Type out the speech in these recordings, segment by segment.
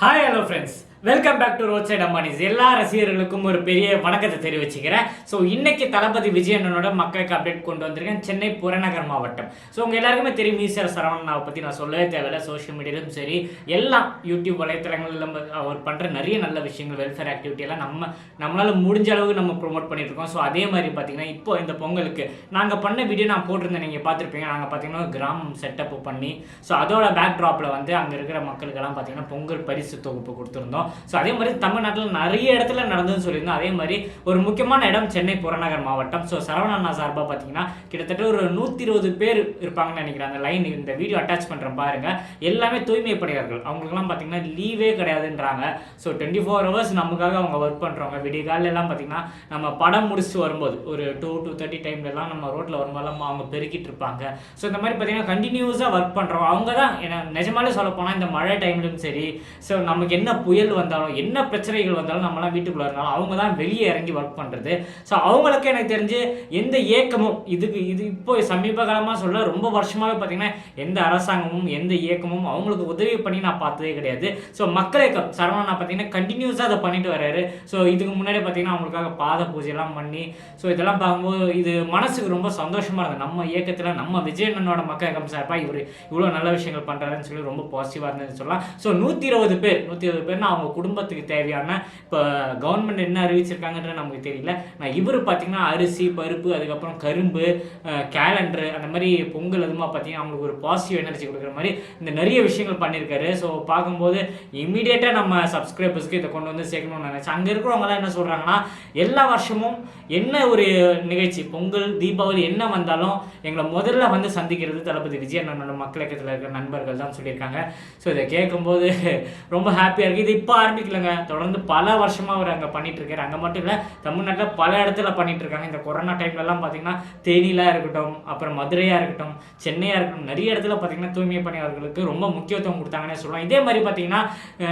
Hi, hello friends welcome back to road side Ambanis எல்லா ரசிகர்களுக்கும் ஒரு பெரிய வணக்கத்தை தெரிவிச்சுக்கிறேன். ஸோ இன்னைக்கு தளபதி விஜயண்ணனோட மக்களுக்கு அப்டேட் கொண்டு வந்திருக்கேன். சென்னை புறநகர் மாவட்டம். ஸோ உங்கள் எல்லாருக்குமே தெரியும் ஈஸ்வர சரவணனாவை பற்றி நான் சொல்லவே தேவையில்ல. சோஷியல் மீடியாலும் சரி எல்லாம் யூடியூப் வலைத்தளங்களில் அவர் பண்ணுற நிறைய நல்ல விஷயங்கள் வெல்ஃபேர் ஆக்டிவிட்டி எல்லாம் நம்ம நம்மளால் முடிஞ்ச அளவுக்கு நம்ம ப்ரோமோட் பண்ணிட்டு இருக்கோம். ஸோ அதே மாதிரி பார்த்தீங்கன்னா இப்போ இந்த பொங்கலுக்கு நாங்கள் பண்ண வீடியோ நான் போட்டிருந்தேன். நீங்கள் பார்த்துருப்பீங்க. நாங்கள் பார்த்தீங்கன்னா கிராமம் செட்டப் பண்ணி ஸோ அதோட பேக் ட்ராப்பில் வந்து அங்கே இருக்கிற மக்களுக்கெல்லாம் பார்த்தீங்கன்னா பொங்கல் பரிசு தொகுப்பு கொடுத்துருந்தோம். ஸோ அதே மாதிரி தமிழ்நாட்டில் நிறைய இடத்துல நடந்ததுன்னு சொல்லியிருந்தோம். அதே மாதிரி ஒரு முக்கியமான இடம் சென்னை புறநகர் மாவட்டம். ஸோ சரவணண்ணா சார்பாக பார்த்தீங்கன்னா கிட்டத்தட்ட ஒரு நூற்றி இருபது பேர் இருப்பாங்கன்னு நினைக்கிறேன். அந்த லைன் இந்த வீடியோ அட்டாச் பண்ணுறேன் பாருங்க. எல்லாமே தூய்மை பணியாளர்கள் அவங்களுக்குலாம் பார்த்தீங்கன்னா லீவே கிடையாதுன்றாங்க. ஸோ டுவெண்ட்டி ஃபோர் ஹவர்ஸ் நமக்காக அவங்க ஒர்க் பண்ணுறவங்க விடிய காலையில எல்லாம் பார்த்தீங்கன்னா நம்ம படம் முடிச்சுட்டு வரும்போது ஒரு டூ டூ தேர்ட்டி டைம்லலாம் நம்ம ரோட்டில் வரும்போதெல்லாம் அவங்க பெருக்கிட்டு இருப்பாங்க. ஸோ இந்த மாதிரி பார்த்தீங்கன்னா கண்டினியூஸாக ஒர்க் பண்ணுறோம் அவங்க தான் என்ன நிஜமாலே சொல்ல போனால் இந்த மழை டைம்லையும் சரி. ஸோ நமக்கு என்ன புயல் வந்தாலும் என்ன பிரச்சனைகள் வந்தாலும் நம்மளாம் வீட்டுக்குள்ளே இருந்தாலும் அவங்க தான் வெளியே இறங்கி ஒர்க் பண்ணுறது ஸோ அவங்களுக்கு எனக்கு தெரிஞ்சு எந்த ஏக்கமும் இதுக்கு இது இப்போ சமீப காலமாக சொல்ல ரொம்ப வருஷமாகவே பார்த்தீங்கன்னா எந்த அரசாங்கமும் எந்த இயக்கமும் அவங்களுக்கு உதவி பண்ணி நான் பார்த்ததே கிடையாது. ஸோ மக்கள் இயக்கம் சரவணா பார்த்தீங்கன்னா கண்டினியூஸாக அதை பண்ணிட்டு வர்றாரு. ஸோ இதுக்கு முன்னாடி பார்த்தீங்கன்னா அவங்களுக்காக பாத பூஜைலாம் பண்ணி ஸோ இதெல்லாம் பார்க்கும்போது இது மனசுக்கு ரொம்ப சந்தோஷமாக இருந்தது. நம்ம இயக்கத்தில் நம்ம விஜயண்ணனோட மக்கள் இயக்கம் சார்பாக இவர் இவ்வளோ நல்ல விஷயங்கள் பண்ணுறாருன்னு சொல்லி ரொம்ப பாசிட்டிவாக இருந்ததுன்னு சொல்லலாம். ஸோ நூற்றி இருபது பேர் நூற்றி இருபது பேர்னா அவங்க குடும்பத்துக்கு தேவையான இப்போ கவர்மெண்ட் என்ன அறிவிச்சிருக்காங்கன்றது நமக்கு தெரியல. நான் இவர் பார்த்தீங்கன்னா அரிசி பருப்பு அதுக்கப்புறம் கரும்பு கேலண்டர் அந்த மாதிரி பொங்கல் அதுமா பார்த்தீங்கன்னா அவங்களுக்கு ஒரு பாசிட்டிவ் எனர்ஜி கொடுக்குற மாதிரி இந்த நிறைய விஷயங்கள் பண்ணியிருக்காரு ஸோ பார்க்கும்போது இமீடியட்டாக நம்ம சப்ஸ்கிரைபர்ஸ்க்கு இதை கொண்டு வந்து சேர்க்கணும்னு நினைச்சேன். அங்கே இருக்கிறவங்கலாம் என்ன சொல்கிறாங்கன்னா எல்லா வருஷமும் என்ன ஒரு நிகழ்ச்சி? பொங்கல் தீபாவளி என்ன வந்தாலும் எங்களை முதல்ல வந்து சந்திக்கிறது தளபதி விஜய் அண்ணனோட மக்கள் இயக்கத்தில் இருக்கிற நண்பர்கள் தான் சொல்லியிருக்காங்க. ஸோ இதை கேட்கும்போது ரொம்ப ஹாப்பி ஹாப்பியாக இருக்குது இது இப்போ ஆரம்பிக்கலைங்க. தொடர்ந்து பல வருஷமாக அவர் அங்கே பண்ணிட்டு இருக்காரு அங்கே மட்டும் இல்லை தமிழ்நாட்டில் பல இடத்துல பண்ணிட்டு இருக்காங்க இந்த கொரோனா டைம்லலாம் பார்த்தீங்கன்னா தேனிலாம் இருக்கட்டும் அப்புறம் மதுரையாக இருக்கட்டும் சென்னையாக இருக்கட்டும் நிறைய இடத்துல பார்த்தீங்கன்னா தூய்மை பணியாளர்களுக்கு ரொம்ப முக்கியத்துவம் கொடுத்தாங்கன்னே சொல்லலாம். இதே மாதிரி பார்த்தீங்கன்னா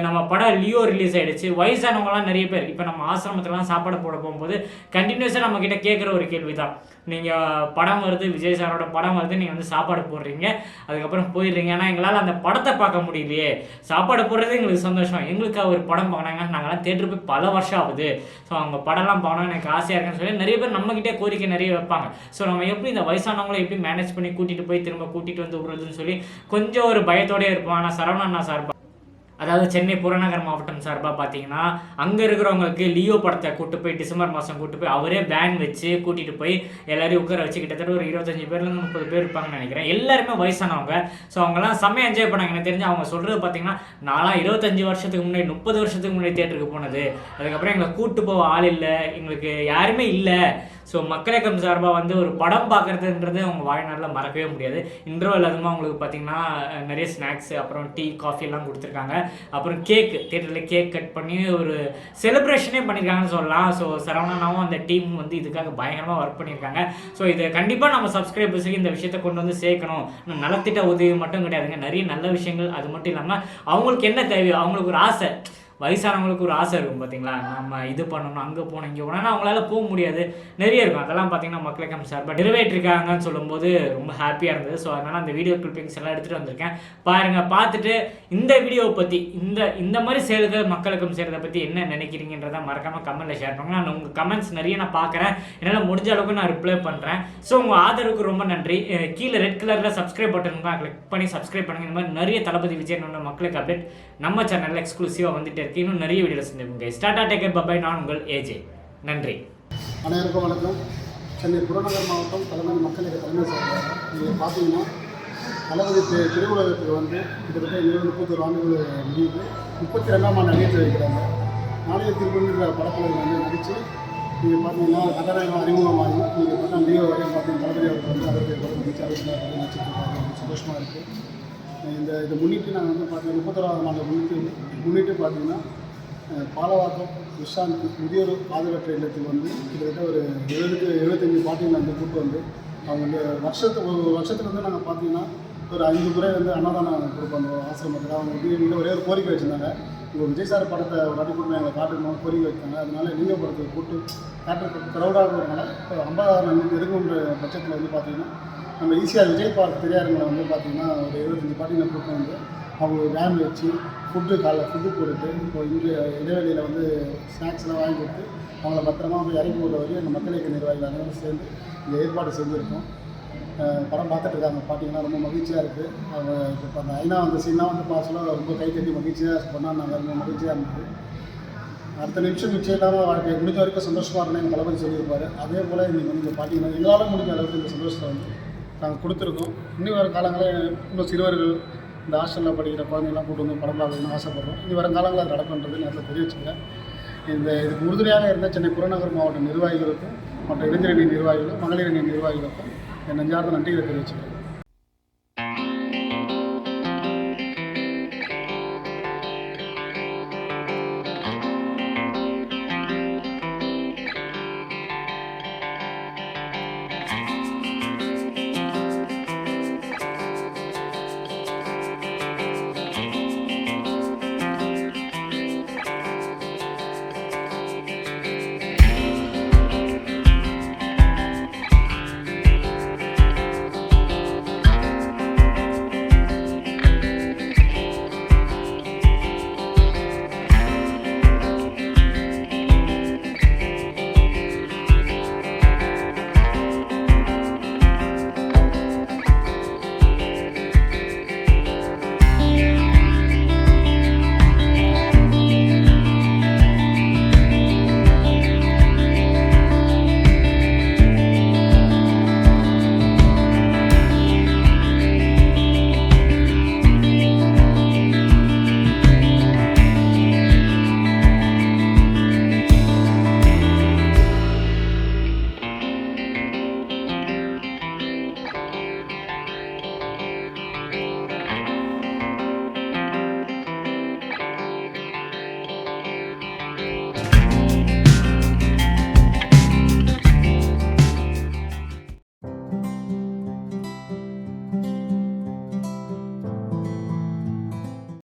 நம்ம படம் லியோ ரிலீஸ் ஆகிடுச்சு வயசானவங்கலாம் நிறைய பேர் இப்போ நம்ம ஆசிரமத்துலலாம் சாப்பாடு போட போகும்போது கண்டினியூஸாக நம்ம கேட்குற ஒரு கேள்வி தான் நீங்கள் படம் வருது விஜய் சாரோட படம் வருது நீங்கள் வந்து சாப்பாடு போடுறீங்க. அதுக்கப்புறம் போயிடுறீங்க. ஆனால் எங்களால் அந்த படத்தை பார்க்க முடியலையே. சாப்பாடு போடுறது எங்களுக்கு சந்தோஷம். எங்களுக்கு அவர் படம் பார்க்கணாங்க நாங்களாம் தேட்டர் போய் பல வருஷம் ஆகுது. ஸோ அவங்க படம்லாம் பார்க்கணும் எனக்கு ஆசையாக இருக்குன்னு சொல்லி நிறைய பேர் நம்மக்கிட்டே கோரிக்கை நிறைய வைப்பாங்க. ஸோ நம்ம எப்படி இந்த வயசானவங்களை எப்படி மேனேஜ் பண்ணி கூட்டிகிட்டு போய் திரும்ப கூட்டிகிட்டு வந்து விடுறதுன்னு சொல்லி கொஞ்சம் ஒரு பயத்தோடயே இருப்போம். ஆனால் சரவணா சார் அதாவது சென்னை புறநகர் மாவட்டம் சார்பாக பார்த்தீங்கன்னா அங்கே இருக்கிறவங்களுக்கு லியோ படத்தை கூட்டு போய் டிசம்பர் மாதம் கூட்டு போய் அவரே வேன் வச்சு கூட்டிகிட்டு போய் எல்லாரையும் உட்கார வச்சு கிட்டத்தட்ட ஒரு இருபத்தஞ்சு பேர்லேருந்து முப்பது பேர் இருப்பாங்கன்னு நினைக்கிறேன். எல்லாருமே வயசானவங்க. ஸோ அவங்கலாம் செம்ம என்ஜாய் பண்ணாங்க. எனக்கு தெரிஞ்சு அவங்க சொல்கிறது பார்த்தீங்கன்னா நாலாம் இருபத்தஞ்சு வருஷத்துக்கு முன்னாடி முப்பது வருஷத்துக்கு முன்னாடி தேட்டருக்கு போனது. அதுக்கப்புறம் எங்களை கூட்டு போக ஆள் இல்லை. எங்களுக்கு யாருமே இல்லை. ஸோ மக்களியக்கம் சார்பாக வந்து ஒரு படம் பார்க்குறதுன்றது அவங்க வாழ்நாளில் மறக்கவே முடியாது. இன்டர்வல் அதுமா அவங்களுக்கு பார்த்தீங்கன்னா நிறைய ஸ்நாக்ஸ் அப்புறம் டீ காஃபி எல்லாம் கொடுத்துருக்காங்க. அப்புறம் கேக் தேட்டரில் கேக் கட் பண்ணி ஒரு செலிப்ரேஷனே பண்ணியிருக்காங்கன்னு சொல்லலாம். ஸோ சரவணனாவும் அந்த டீம் வந்து இதுக்காக பயங்கரமாக ஒர்க் பண்ணியிருக்காங்க ஸோ இதை கண்டிப்பாக நம்ம சப்ஸ்கிரைபர்ஸுக்கு இந்த விஷயத்தை கொண்டு வந்து சேர்க்கணும். நலத்திட்ட உதவி மட்டும் கிடையாதுங்க. நிறைய நல்ல விஷயங்கள் அது மட்டும் இல்லாமல் அவங்களுக்கு என்ன தேவையோ அவங்களுக்கு ஒரு ஆசை வயசானவங்களுக்கு ஒரு ஆசை இருக்கும் பார்த்தீங்களா நம்ம இது பண்ணணும் அங்கே போகணும் இங்கே போனால் அவங்களால போக முடியாது. நிறைய இருக்கும். அதெல்லாம் பார்த்தீங்கன்னா மக்களுக்கம் பட் நிறைவேற்றிருக்காங்கன்னு சொல்லும்போது ரொம்ப ஹாப்பியாக இருந்தது. ஸோ அதனால் அந்த வீடியோ கிளிப்பிங்ஸ் எல்லாம் எடுத்துகிட்டு வந்திருக்கேன். பாருங்கள் பார்த்துட்டு இந்த வீடியோவை பற்றி இந்த இந்த மாதிரி செயல்கள் மக்களுக்கும் செய்கிறத பற்றி என்ன நினைக்கிறீங்கன்றதை மறக்காமல் கமெண்ட்டில் ஷேர் பண்ணுங்க. நான் உங்கள் கமெண்ட்ஸ் நிறைய நான் பார்க்குறேன். என்னால் முடிஞ்ச அளவுக்கு நான் ரிப்ளை பண்ணுறேன் ஸோ உங்கள் ஆதரவுக்கு ரொம்ப நன்றி. கீழே ரெட் கலரில் சப்ஸ்கிரைப் பட்டன் கிளிக் பண்ணி சப்ஸ்கிரைப் பண்ணுங்க. இந்த மாதிரி நிறைய தளபதி விஜயனோட மக்களுக்கு அப்டேட் நம்ம சேனலில் எக்ஸ்க்ளூசிவாக வந்துட்டு இருக்கு இன்னும் நிறைய வீடியோ செஞ்சுருக்கோங்க ஸ்டார்டா டேக்கர் பபாய் நான் உங்கள் ஏஜே நன்றி. அனைவருக்கும் வணக்கம். சென்னை புறநகர் மாவட்டம் தலைமை மக்களுக்கு தலைமை செயலாளர். நீங்கள் பார்த்தீங்கன்னா தளபதி திரு திருவுலகத்துக்கு வந்து கிட்டத்தட்ட இருபது முப்பத்தொரு ஆண்டுகள் முடியுது. முப்பத்தி ரெண்டாம் ஆண்டு நடிகை வைக்கிறாங்க நாளைய திருப்பணின்ற படத்தில் வந்து நடித்து நீங்கள் பார்த்தீங்கன்னா கதாநாயகம் அறிமுகமாகி நீங்கள் பார்த்தா லீவ் வரையும் பார்த்தீங்கன்னா தளபதி அவர்கள் வந்து அதற்கு படம் நடிச்சு அவருக்கு நடிச்சிருக்காங்க. சந்தோஷமாக இருக்குது இந்த இதை முன்னிட்டு நாங்கள் வந்து பார்த்தீங்கன்னா முப்பத்தொராவது நாளை முன்னிட்டு முன்னிட்டு பார்த்தீங்கன்னா பாலவாக்கம் விஷாந்த் முதியோர் ஆதரவற்ற இல்லத்தில் வந்து கிட்டத்தட்ட ஒரு எழுபது எழுபத்தஞ்சு பாட்டிங்களை வந்து கூப்பிட்டு வந்து அவங்க வந்து வருஷத்துக்கு ஒரு வருஷத்துக்கு வந்து நாங்கள் பார்த்தீங்கன்னா ஒரு ஐந்து முறை வந்து அன்னதானம் கொடுப்போம் அந்த ஆசிரமத்தில். அவங்க வந்து ஒரே ஒரு கோரிக்கை வச்சுருந்தாங்க. உங்கள் விஜய் சார் படத்தை ஒரு வாட்டி கூட்டு எங்களை காட்டுக்கணும் கோரிக்கை வச்சாங்க. அதனால நீங்கள் படத்தை கூட்டு காட்டு க்ரௌடாக இருக்கிறதுனால இப்போ ஐம்பதாயிரம் எதுக்குன்ற பட்சத்தில் வந்து பார்த்தீங்கன்னா நம்ம ஈஸியாக விஜய் பார்க் திரையரங்களை வந்து பார்த்தீங்கன்னா ஒரு எழுபத்தஞ்சு பாட்டிங்களை கூப்பிட்டு வந்து அவங்க வேன் வச்சு ஃபுட்டு காலைல ஃபுட்டு கொடுத்து இப்போ இன்று இடைவெளியில் வந்து ஸ்நாக்ஸ்லாம் வாங்கி கொடுத்து அவங்கள பத்திரமா போய் இறங்கி விடுற வரையும் அந்த மக்கள் இயக்க நிர்வாகிகள் அனைவரும் சேர்ந்து இந்த ஏற்பாடு செஞ்சுருக்கோம். படம் பார்த்துட்டு இருக்காங்க. பார்த்தீங்கன்னா ரொம்ப மகிழ்ச்சியாக இருக்குது அவங்க இப்போ அந்த ஐநா வந்து சீன்லாம் வந்து பார்சலாக ரொம்ப கை கட்டி மகிழ்ச்சியாக பண்ணாங்க ரொம்ப மகிழ்ச்சியாக இருந்தது. அடுத்த நிமிஷம் நிச்சயம் இல்லாமல் வாழ்க்கை முடிஞ்ச வரைக்கும் சந்தோஷமாக இருந்தேன் எங்கள் தளபதி சொல்லியிருப்பார். அதே போல் இன்றைக்கி வந்து பார்த்தீங்கன்னா எங்களால் முடிஞ்ச அளவுக்கு இந்த சந்தோஷத்தை வந்து நாங்கள் கொடுத்துருக்கோம். இன்னும் வரும் காலங்களில் இன்னும் சிறுவர்கள் இந்த ஹாஸ்டலில் படிக்கிற குழந்தைங்களாம் கூட்டு வந்து படம் பார்க்கணும்னு ஆசைப்படுறோம். இனி வரும் காலங்களில் அது நடக்குன்றது நேரத்தில் தெரிவிச்சுக்கிறேன் இந்த இதுக்கு உறுதுணையாக இருந்த சென்னை புறநகர் மாவட்ட நிர்வாகிகளுக்கும் மற்ற இளைஞரணி நிர்வாகிகளுக்கும் மகளிரணி நிர்வாகிகளுக்கும் என் நெஞ்சார்ந்த நன்றிகளை தெரிவிச்சுக்கிறேன்.